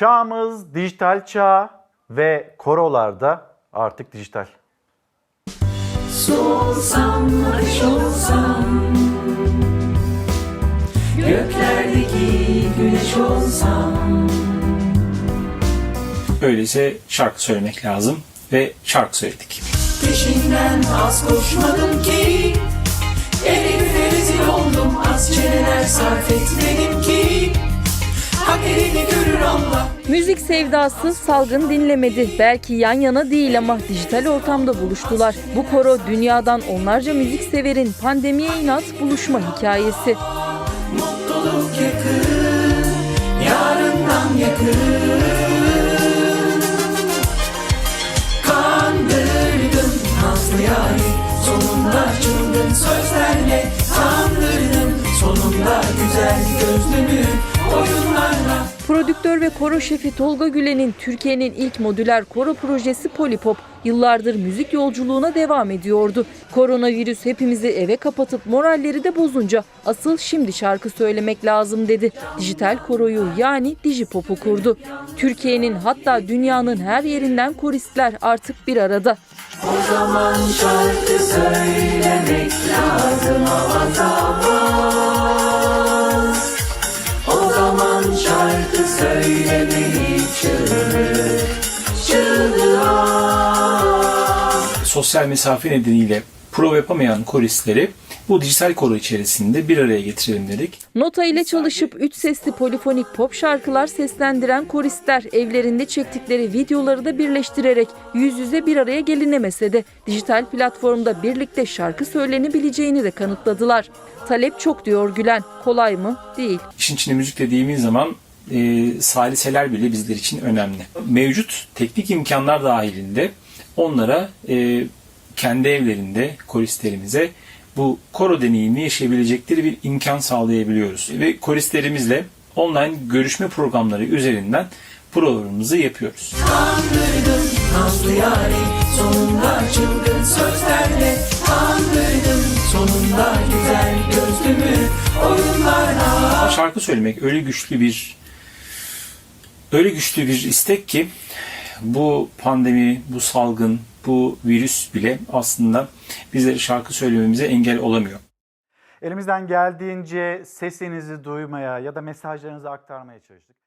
Çağımız dijital çağ ve korolarda artık dijital. Solsam, ateş olsam Göklerdeki güneş olsam Öyleyse şarkı söylemek lazım ve şarkı söyledik. Peşinden az koşmadım ki Elif'e rezil oldum Az çeneler sarf etmedim ki Hak edeni görür Allah Müzik sevdası salgın dinlemedi. Belki yan yana değil ama dijital ortamda buluştular. Bu koro dünyadan onlarca müzik severin pandemiye inat buluşma hikayesi. Mutluluk yakın Yarından yakın Kandırdım Nazlı yari Sonunda çılgın sözlerle Kandırdım Sonunda güzel gözlümü Prodüktör ve koro şefi Tolga Gülen'in Türkiye'nin ilk modüler koro projesi Polipop yıllardır müzik yolculuğuna devam ediyordu. Koronavirüs hepimizi eve kapatıp moralleri de bozunca asıl şimdi şarkı söylemek lazım dedi. Dijital koroyu yani Dijipop'u kurdu. Türkiye'nin hatta dünyanın her yerinden koristler artık bir arada. O zaman şarkı söylemek şarkı söylemeyi çığlık çığlığa Sosyal mesafe nedeniyle prova yapamayan koristleri bu dijital koro içerisinde bir araya getirelim dedik. Nota ile çalışıp üç sesli polifonik pop şarkılar seslendiren koristler evlerinde çektikleri videoları da birleştirerek yüz yüze bir araya gelinemese de dijital platformda birlikte şarkı söylenebileceğini de kanıtladılar. Talep çok diyor Gülen. Kolay mı? Değil. İşin içine müzik dediğimiz zaman e, saliseler bile bizler için önemli. Mevcut teknik imkanlar dahilinde onlara e, kendi evlerinde koristlerimize bu koro deneyimini yaşayabilecekleri bir imkan sağlayabiliyoruz. Ve koristlerimizle online görüşme programları üzerinden programımızı yapıyoruz. Kandırdım Nazlı yari Sonunda çılgın sözlerle Kandırdım Sonunda güzel gözlümü Oyunlarla Şarkı söylemek öyle güçlü bir öyle güçlü bir istek ki bu pandemi, bu salgın, bu virüs bile aslında bizleri şarkı söylememize engel olamıyor. Elimizden geldiğince sesinizi duymaya ya da mesajlarınızı aktarmaya çalıştık.